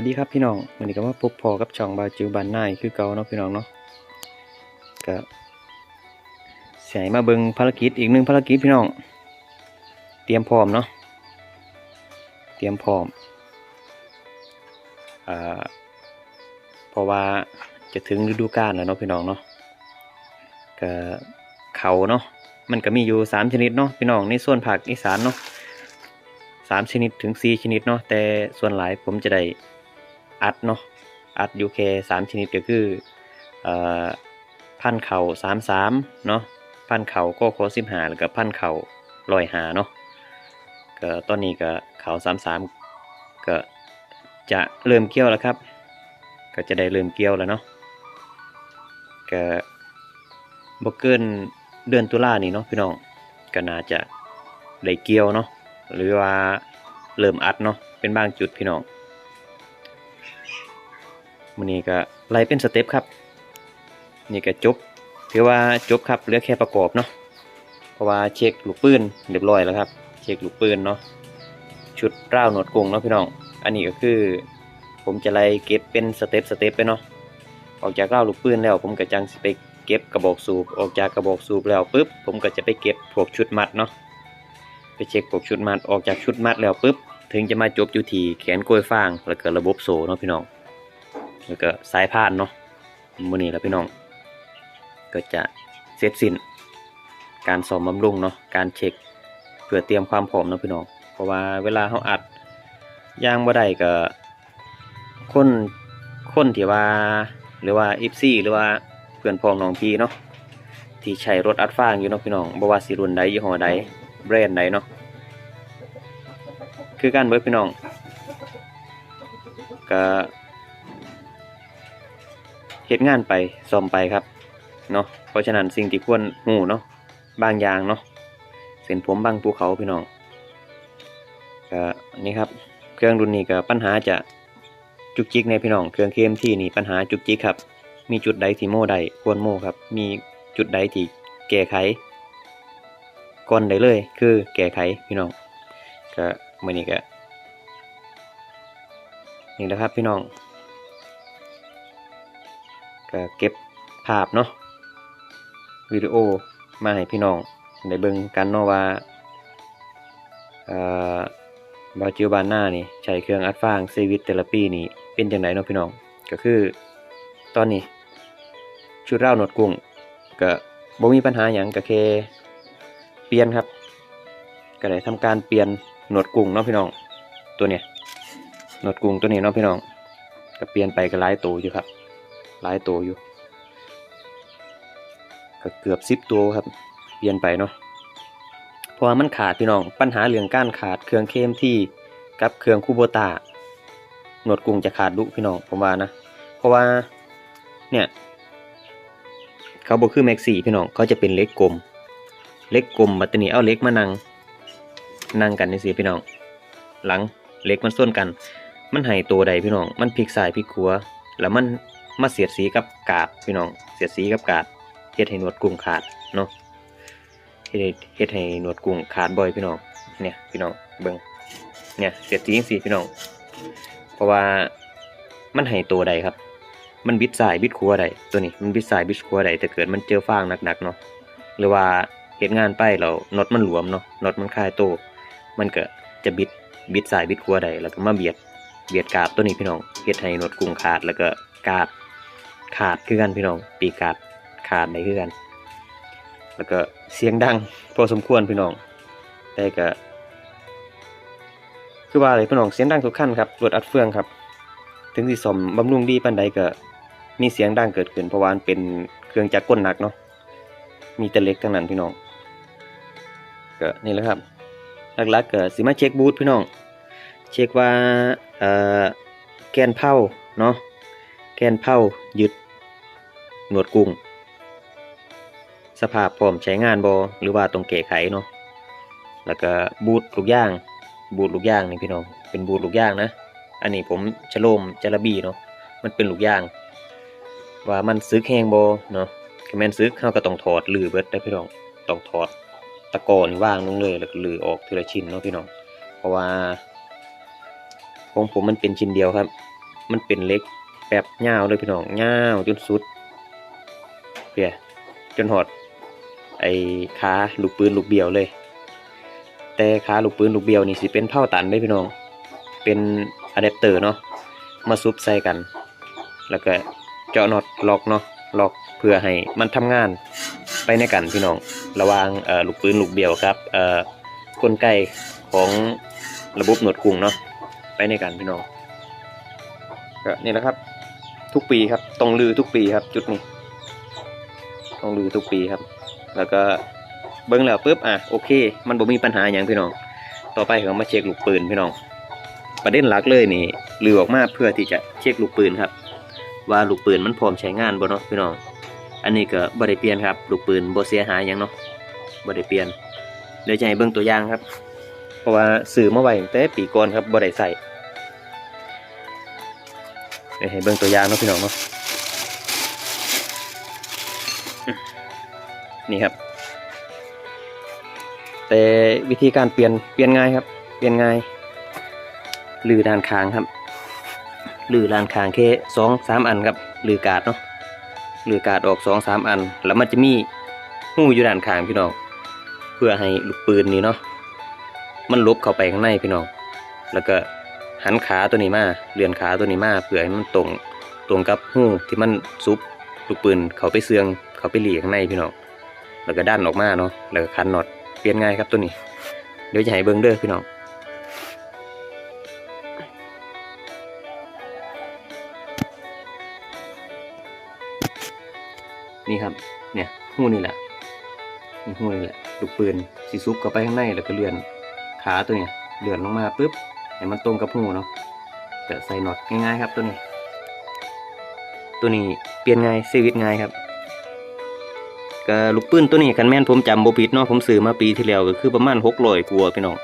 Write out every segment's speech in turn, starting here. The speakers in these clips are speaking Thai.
วัสดีครับพี่น้องวันนี้ก็มาพบพอกับช่องบาจิวบันนายคือเก่าเนาะพี่น้องเนาะก็เสียมาเบิงภารกิจอีกหนึ่งภารกิจพี่น้อง เตรียมพร้อมเนาะเตรียมพร้อมอ่าเพราะว่าจะถึงฤดูกาลแล้วเนาะพี่น้องเนาะก็เขาเนาะมันก็มีอยู่สามชนิดเนาะพี่น้องในส่วนภาคอีสานเนาะสามชนิดถึงสี่ชนิดเนาะแต่ส่วนหลายผมจะได้ อัดเนาะอัดอยู่แค่สามชนิดก็คือเอ่อพันเข่าสามสามเนาะพันเข่าก็โคสิบหาแล้วก็พันเข่าลอยหาเนาะก็ตอนนี้ก็เข่าสามสามก็จะเริ่มเกี่ยวแล้วครับ ก็จะได้เริ่มเกี่ยวแล้วเนาะก็บ่เกินเดือนตุลานี่เนาะพี่น้องก็น่าจะได้เกี่ยวเนาะหรือว่าเริ่มอัดเนาะเป็นบางจุดพี่น้อง มันนี้ก็ไล่เป็นสเต็ปครับ นี่ก็จบถือว่าจบครับเหลือแค่ประกอบเนาะเพราะว่าเช็คลูกปืนเรียบร้อยแล้วครับ เช็คลูกปืนเนาะชุดร่าวหนวดกรงเนาะพี่น้อง อันนี้ก็คือ ผมจะไล่เก็บเป็นสเต็ปสเต็ปไปเนาะออกจากร่าวลูกปืนแล้ว ผมก็จังสิไปเก็บกระบอกสูบออกจากกระบอกสูบแล้วปุ๊บผมก็จะไปเก็บพวกชุดมัดเนาะไปเช็คพวกชุดมัดออกจากชุดมัดแล้วปุ๊บถึงจะมาจบอยู่ที่แขนกล้วยฟางแล้วก็ระบบโซ่เนาะพี่น้อง แล้วก็สายพานเนาะมือนี้แล้วพี่น้อง ก็จะเสร็จสิ้น การซ่อมบำรุงเนาะการเช็คเพื่อเตรียมความพร้อมเนาะพี่น้อง เพราะว่าเวลาเขาอัดยางบ่ได้ก็คนคนที่ว่าหรือว่า FC หรือว่าเพื่อนพ้องน้องพี่เนาะที่ใช้รถอัดฟางอยู่เนาะพี่น้องบ่ว่าสิรุ่นใดยี่ห้อใดแบรนด์ไหนเนาะคือการเบิร์พี่น้องก็ เหตุงานไปซ่อมไปครับเนาะเพราะฉะนั้นสิ่งที่ควรหูเนาะบางอย่างเนาะเส้นผมบางภูเขาพี่น้องก็นี่ครับเครื่องรุ่นนี้ก็ปัญหาจะจุกจิกในพี่น้องเครื่องเคมที่นี่ปัญหาจุกจิกครับ มีจุดใดที่โม่ใดควรโม่ครับ มีจุดใดที่แก้ไขก่อนได้เลย คือแก้ไขพี่น้องก็มื่อนี้ก็นี่แหละครับพี่น้อง ก็เก็บภาพเนาะวิดีโอมาให้พี่น้องได้เบิ่งกันเนาะว่าบาจิวบานหน้านี่ใช้เครื่องอัดฟางเซวิตเทอราปีนี่เป็นจังไดเนาะพี่น้องก็คือตอนนี้ ชุดเล่าหนวดกุ้งก็บ่มีปัญหาหยังก็แค่เปลี่ยนครับ ก็ได้ทำการเปลี่ยนหนวดกุ้งเนาะพี่น้อง ตัวเนี้ยหนวดกุ้งตัวนี้เนาะพี่น้อง ก็เปลี่ยนไปก็หลายตัวอยู่ครับ หลายตัวอยู่ก็เกือบสิบตัวครับ เปลี่ยนไปเนาะเพราะว่ามันขาดพี่น้องปัญหาเรื่องก้ารขาดเครื่องเคมที่กับเครื่องคูโบตาหนวดกุ้งจะขาดดุพี่น้องผมว่านะเพราะว่าเนี่ยเขาบอกคือแม็กซี่พี่น้องเขาจะเป็นเล็กกลม เล็กกลมบัตเนีเอาเล็กมานั่งนั่งกันในี่สิพี่น้อง หลังเล็กมันส้นกัน มันให้ตัวใดพี่น้อง มันพลิกซ้ายพลิกขวแล้วมัน มาเสียดสีกับกาดพี่น้อง เสียดสีกับกาดเฮ็ดให้หนวดกุ้งขาดเนาะเฮ็ดให้เฮ็ดให้หนวดกุ้งขาดบ่อยพี่น้อง เนี่ยพี่น้องเบิ่งเนี่ยเสียดสีจังซี่พี่น้อง เพราะว่ามันให้ตัวใดครับ มันบิดซ้ายบิดขวใดตัวนี้มันบิดซ้ายบิดขวใดแต่เกิดมันเจอฟางหนักๆเนาะหรือว่าเหตุงานไปเราน็อตมันหลวมเนาะน็อตมันคลายโตมันก็จะบิดบิดสายบิดขัวใดแล้วก็มาเบียดเบียดกาบตัวนี้พี่น้องเฮ็ดให้น็อตกุ้งขาดแล้วก็กาบ ขาดคือกันพี่น้อง ปีกกาบขาดได้คือกัน แล้วก็เสียงดังพอสมควรพี่น้องแต่ก็คือว่าอะไรพี่น้องเสียงดังทุกขั้นครับรถอัดเฟืองครับ ถึงสิสมบำรุงดีปานใดก็มีเสียงดังเกิดขึ้นเพราะว่าเป็นเครื่องจักรกลหนักเนาะมีแต่เล็กทั้งนั้นพี่น้องก็นี่แหละครับหลักๆก็สิมาเช็คบูทพี่น้อง เช็คว่าเอ่อแกนเผาเนาะ แกนเผายึด หนวดกุ้ง สภาพพร้อมใช้งานบอหรือว่าตรงแก้ไขเนาะแล้วก็บูทลูกย่าง บูทลูกย่างนี่พี่น้องเป็นบูทลูกย่างนะ อันนี้ผมชะโลมจาระบีเนาะมันเป็นลูกย่าง ว่ามันซึกแห้งบอเนาะคือแม่นซึกเข้าก็ต้องถอดลือเบิดได้พี่น้องต้องถอดตะกอนว่างลงเลยแล้วก็ลือออกทีละชิ้นเนาะพี่น้องเพราะว่าของผมมันเป็นชิ้นเดียวครับ มันเป็นเล็ก แบบยาวเลยพี่น้องยาวจนสุดเพียจนหอด ไอ้ขาลูกปืนลูกเบี้ยวเลย แต่ขาลูกปืนลูกเบี้ยวนี่สิเป็นเท่าตันเลยพี่น้อง เป็นอะแดปเตอร์เนาะมาซุบใส่กัน แล้วก็เจาะน็อตล็อกเนาะล็อกเพื่อให้มันทำงานไปในกันพี่น้อง ระวางเอ่อลูกปืนลูกเบี้ยวครับเอ่อกลไกของระบบหนวดกุ้งเนาะไปในกันพี่น้องก็นี่แหละครับ ทุกปีครับต้องลือทุกปีครับ จุดนี้ต้องลือทุกปีครับ แล้วก็เบิ้งแล้วปุ๊บอะโอเค มันบ่มีปัญหาอย่างพี่น้อง ต่อไปเขามาเช็คลูกปืนพี่น้อง ประเด็นหลักเลยนี่ลือออกมาเพื่อที่จะเช็คลูกปืนครับ ว่าลูกปืนมันพร้อมใช้งานบ่เนาะพี่น้อง อันนี้ก็บ่ได้เปลี่ยนครับ ลูกปืนบ่เสียหายหยังเนาะบ่ได้เปลี่ยนเดี๋ยวจะให้เบิ่งตัวอย่างครับ เพราะว่าซื้อมาไว้ตั้งแต่ปีก่อนครับบ่ได้ใส่ เดี๋ยวให้เบิ่งตัวอย่างเนาะพี่น้องเนาะนี่ครับ แต่วิธีการเปลี่ยนเปลี่ยนง่ายครับ เปลี่ยนง่ายลือด้านข้างครับลือด้านข้างแค่สองสามอันครับลือกาดเนาะลือกาดออกสองสามอัน แล้วมันจะมีหูอยู่ด้านข้างพี่น้องเพื่อให้ลูกปืนนี่เนาะมันลบเข้าไปข้างในพี่น้อง แล้วก็ หันขาตัวนี้มาเลื่อนขาตัวนี้มาเพื่อให้มันตรงตรงกับหูที่มันซุบลูกปืนเขาไปเสืองเขาไปหลีข้างในพี่น้องแล้วก็ด้านออกมาเนาะแล้วก็คันน็อตเปลี่ยนง่ายครับตัวนี้ เดี๋ยวจะให้เบิ้งเด้อพี่น้องนี่ครับ เนี่ยหูนี่แหละนี่หูนี่แหละลูกปืนสีซุปเข้าไปข้างในแล้วก็เลื่อนขาตัวเนี้ยเลื่อนลงมาปุ๊บ ให้มันตรงกับหูเนาะก็ใส่น็อตง่ายๆครับตัวนี้ ตัวนี้เปลี่ยนง่ายซีวิตง่ายครับก็ลูกปืนตัวนี้คันแม่นผมจำบ่ผิดเนาะผมซื้อมาปีที่แล้วก็คือประมาณ600กว่าพี่น้อง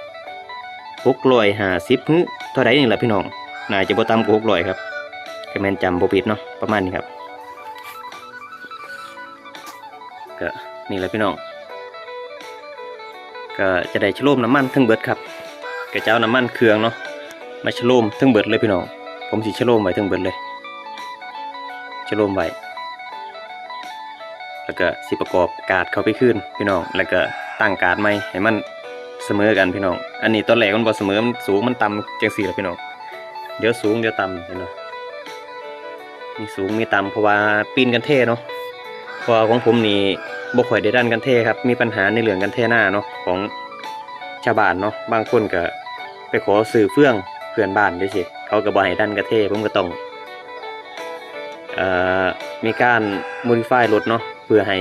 650ฮึเท่าไหร่นี่แหละพี่น้องน่าจะบ่ต่ำกว่า600ครับคันแม่นจำบ่ผิดเนาะประมาณนี้ครับก็นี่แหละพี่น้องก็จะได้ชโลมน้ำมันทั้งเบิดครับก็จะเอาน้ำมันเครื่องเนาะ มาชโลมทั้งเบิดเลยพี่น้อง ผมสิชโลมไว้ทั้งเบิดเลยชโลมไว้แล้วก็สิประกอบการ์ดเข้าไปขึ้นพี่น้อง แล้วก็ตั้งการ์ดใหม่ให้มันเสมอกันพี่น้อง อันนี้ตอนแรกมันบ่เสมอ มันสูงมันต่ำจังสี่ละพี่น้อง เดี๋ยวสูงเดี๋ยวต่ำพี่น้องมีสูงมีต่ำเพราะว่าปีนกันเท่เนาะพราะว่าของผมนี่บ่ค่อยได้ดันกันเท่ครับ มีปัญหาในเรื่องกันเท่หน้าเนาะของชาวบ้านเนาะ บางคนก็ไปขอซื้อเฟื่อง เพื่อนบ้านด้วยสิเขาก็บ่ให้ดันกันเท่ผมก็ต้องเอ่อมีการ modify รถเนาะเพื่อให้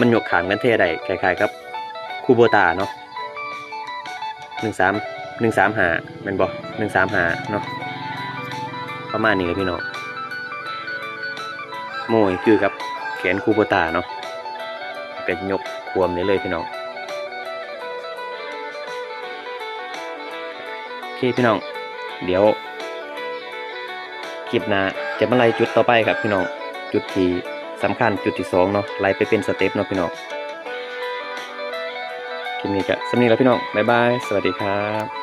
มันยกขางกันเทได้คล้ายๆกับคูโบตาเนาะหนึ่งสามหนึ่งสามหาเป็นบอหนึ่งสามหาเนาะประมาณนี้เลยพี่น้องโมยคือกับแขนคูโบตาเนาะเป็นยกควมนี้เลยพี่น้องโอเคพี่น้อง เดี๋ยวคลิปหน้าจะมาไล่จุดต่อไปครับพี่น้องจุดที่สำคัญจุดที่สองเนาะไล่ไปเป็นสเต็ปเนาะพี่น้องคลิปนี้ก็สำนีแล้วพี่น้องบ๊ายบาย สวัสดีครับ